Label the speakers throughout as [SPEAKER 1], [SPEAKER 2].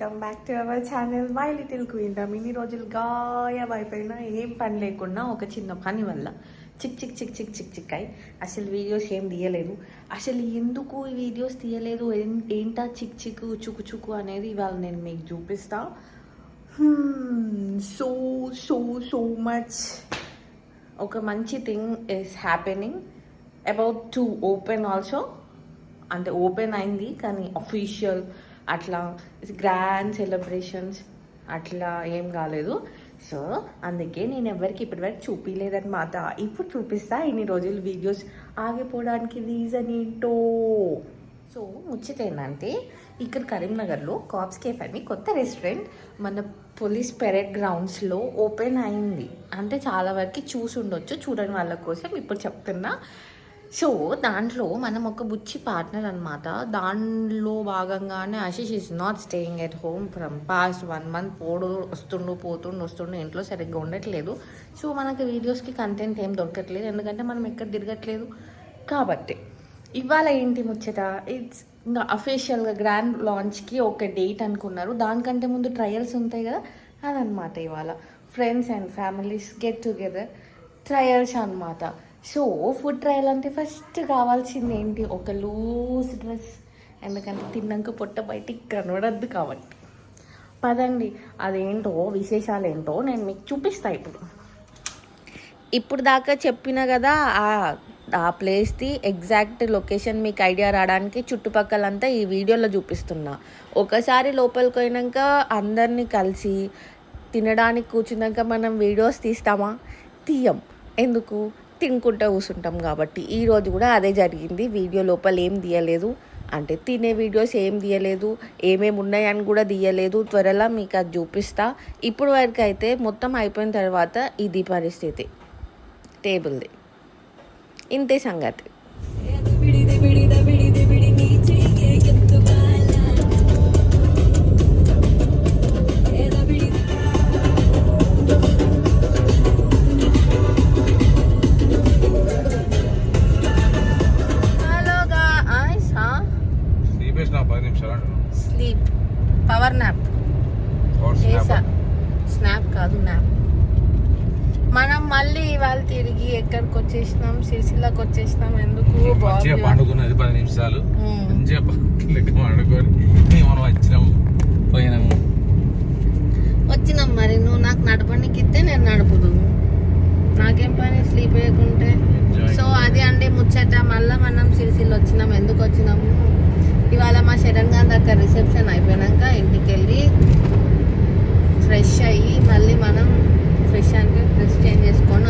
[SPEAKER 1] Welcome back to our channel. My little queen రమ్. ఇన్ని రోజులు గాయమైపోయినా ఏం పని లేకుండా ఒక చిన్న పని వల్ల. చిక్ చిక్ చిక్ చిక్ చిక్ చిక్ అయి అసలు వీడియోస్ ఏం తీయలేదు. అసలు ఎందుకు ఈ వీడియోస్ తీయలేదు? ఏంటా చిక్ చిక్ చుకు చుకు అనేది ఇవాళ నేను మీకు చూపిస్తా. సో సో సో మచ్ ఒక మంచి thing is happening about to open also అంటే ఓపెన్ అయింది కానీ అఫీషియల్ అట్లా గ్రాండ్ సెలబ్రేషన్స్ అట్లా ఏం కాలేదు. సో అందుకే నేను ఎవరికి ఇప్పటివరకు చూపించలేదన్నమాట ఇప్పుడు చూపిస్తా ఇన్ని రోజులు వీడియోస్ ఆగిపోవడానికి రీజన్ ఏంటో. సో ముచ్చట ఏంటంటే ఇక్కడ కరీంనగర్లో కాప్స్ కేఫ్ అని కొత్త రెస్టారెంట్ మన పోలీస్ పెరెడ్ గ్రౌండ్స్లో ఓపెన్ అయింది. అంటే చాలా వరకు చూసి ఉండొచ్చు చూడని వాళ్ళ కోసం ఇప్పుడు చెప్తున్నా. సో దాంట్లో మనం ఒక బుచ్చి పార్ట్నర్ అనమాట దానిలో భాగంగానే Ashish is not staying at home from past one month పోడు వస్తుండు పోతుండు వస్తుండు ఇంట్లో సరిగ్గా ఉండట్లేదు. సో మనకి వీడియోస్కి కంటెంట్ ఏం దొరకట్లేదు. ఎందుకంటే మనం ఎక్కడ తిరగట్లేదు. కాబట్టి ఇవాళ ఏంటి ముచ్చట? ఇట్స్ ఇంకా అఫీషియల్గా గ్రాండ్ లాంచ్కి ఒక డేట్ అనుకున్నారు. దానికంటే ముందు ట్రయల్స్ ఉంటాయి కదా? అదనమాట ఇవాళ. Friends and families get together trials అన్నమాట. సో ఫుడ్ ట్రయల్ అంటే ఫస్ట్ కావాల్సింది ఏంటి? ఒక లూజ్ డ్రెస్ ఎందుకంటే తిన్నాక పొట్ట బయటికి కనబడద్దు కాబట్టి. పదండి. అదేంటో విశేషాలు ఏంటో నేను మీకు చూపిస్తా ఇప్పుడు. ఇప్పుడు దాకా చెప్పిన కదా ఆ ఆ ప్లేస్ది ఎగ్జాక్ట్ లొకేషన్ మీకు ఐడియా రావడానికి చుట్టుపక్కలంతా ఈ వీడియోలో చూపిస్తున్నా. ఒకసారి లోపలికి పోయినాక అందరినీ కలిసి తినడానికి కూర్చున్నాక మనం వీడియోస్ తీస్తామా? తీయం. ఎందుకు? తినుకుంటూ కూర్చుంటాం కాబట్టి ఈరోజు కూడా అదే జరిగింది. వీడియో లోపల ఏం తీయలేదు. అంటే తినే వీడియోస్ ఏం తీయలేదు. ఏమేమి ఉన్నాయని కూడా తీయలేదు. త్వరలో మీకు అది చూపిస్తా. ఇప్పుడు వరకు అయితే మొత్తం అయిపోయిన తర్వాత ఇది పరిస్థితి. టేబుల్ది ఇంతే సంగతి. కాదు నాప్ మనం మళ్ళీ ఇవాళ తిరిగి ఎక్కడికి వచ్చేసినాం? సిరిసిల్లకు వచ్చేసినాం. ఎందుకు?
[SPEAKER 2] పండుకున్నది పది నిమిషాలు.
[SPEAKER 1] ఉమ్.
[SPEAKER 2] మంచిగా పక్కలకి పండుకొని మనం వచ్చినాము పోయినాము.
[SPEAKER 1] వచ్చినాం మరి. నువ్వు నాకు నడపడానికి ఇస్తే నేను నడుపుదు నాకేం పని? స్లీప్ వేయకుంటే. సో అది అండి ముచ్చట. మళ్ళీ మనం సిరిసిల్లు వచ్చినాం. ఎందుకు వచ్చినాము? ఇవాళ మా శరణ్ గారి దగ్గర రిసెప్షన్ అయిపోయాక ఇంటికి వెళ్ళి ఫ్రెష్ అయ్యి మళ్ళీ మనం ఫ్రెష్ అంటే డ్రెస్ చేంజ్ చేసుకొని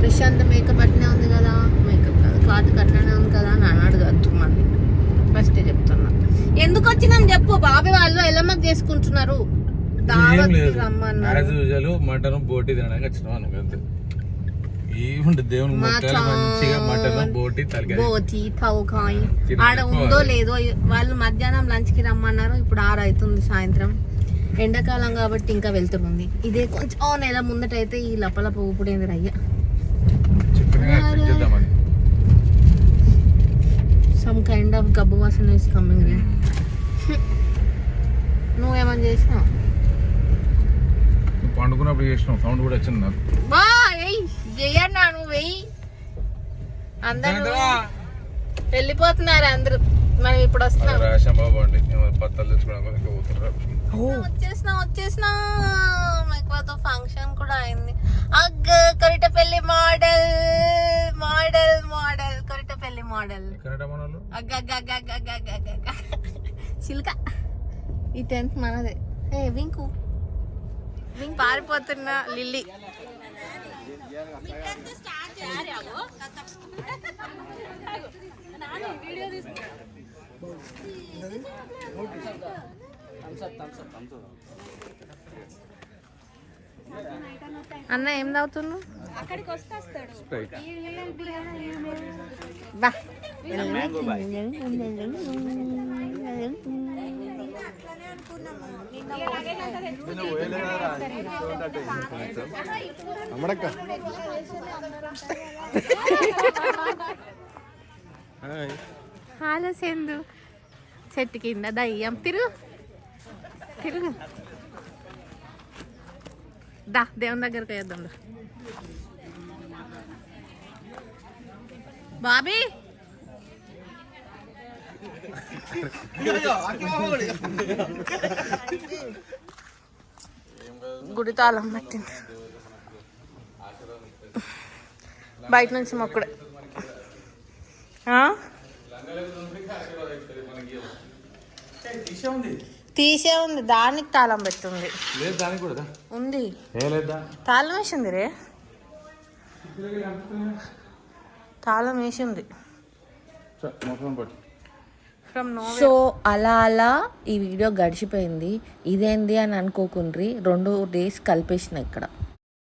[SPEAKER 1] ఫ్రెష్ అంతా మేకప్ అట్నే ఉంది కదా. మేకప్ కాదు క్లాత్ కట్లనే ఉంది కదా అని అని అడగద్దు మళ్ళీ ఫస్టే చెప్తున్నా. ఎందుకు వచ్చినాం చెప్పు బాబాయ్ వాళ్ళు ఎల్లమ్మకి చేసుకుంటున్నారు.
[SPEAKER 2] మటన్ బోటి తినడానికి వచ్చినాం బోటి
[SPEAKER 1] ఆడ ఉందో. లేదో వాళ్ళు మధ్యాహ్నం లంచ్కి రమ్మన్నారు. ఇప్పుడు ఆరు అవుతుంది సాయంత్రం. ఎండాకాలం కాబట్టి ఇంకా వెళ్తుంది ఇదే కొంచెం నెల ముందటైతే ఈ లపలప ఊపుడేంది రయ్య. సమ్ కైండ్ ఆఫ్ గబ్బు వాసన ఇస్ కమింగ్ రే నువ్వేమని చేసినావు?
[SPEAKER 2] పండుకున్నప్పుడు చేసినాం సౌండ్ కూడా వచ్చింది నాకు.
[SPEAKER 1] బా ఎయ్ చెయ్యన్నా నువ్వు వెయ్యి అందరూ? వెళ్ళిపోతున్నారు అందరూ. మనం ఇప్పుడు వస్తున్నాం.
[SPEAKER 2] రాశాం బాబు అండి పత్తాలు తెచ్చుకోవడానికి పోతున్నారు?
[SPEAKER 1] వచ్చేసినా వచ్చేసినా మీకు ఫంక్షన్ కూడా అయింది. అగ్గ Koritapalli model model model Koritapalli model. అగ్గ అగ్గ అగ్గ అగ్గ అగ్గ అగ్గ చిలుక. ఈ టెన్త్ మనదే. ఏ వింకు. వింక్. పారిపోతున్న లిల్లీ. అన్న ఏం తాగుతున్నావు?
[SPEAKER 2] స్ప్రైట్
[SPEAKER 1] బా.
[SPEAKER 2] అమ్మడక్క
[SPEAKER 1] హాలో సెందు చెట్టు కింద దయ్యం. తిరుగు.
[SPEAKER 2] తిరుగు. దా దేవుని దగ్గరికి వేద్దాం దా. బాబీ! గుడి తాళం పెట్టింది. బయట నుంచి మొక్కడే. ఆ? తీసే ఉంది దానికి తాళం పెట్టుంది.
[SPEAKER 3] లేదు దానికి కూడా
[SPEAKER 2] ఉంది.
[SPEAKER 3] ఏ లేదా?
[SPEAKER 2] తాళం వేసింది రే. తాళం వేసింది. సో అలా అలా ఈ వీడియో గడిచిపోయింది. ఇదేంది అని అనుకోకుండ్రి రెండు డేస్ కలిపేసిన ఇక్కడ.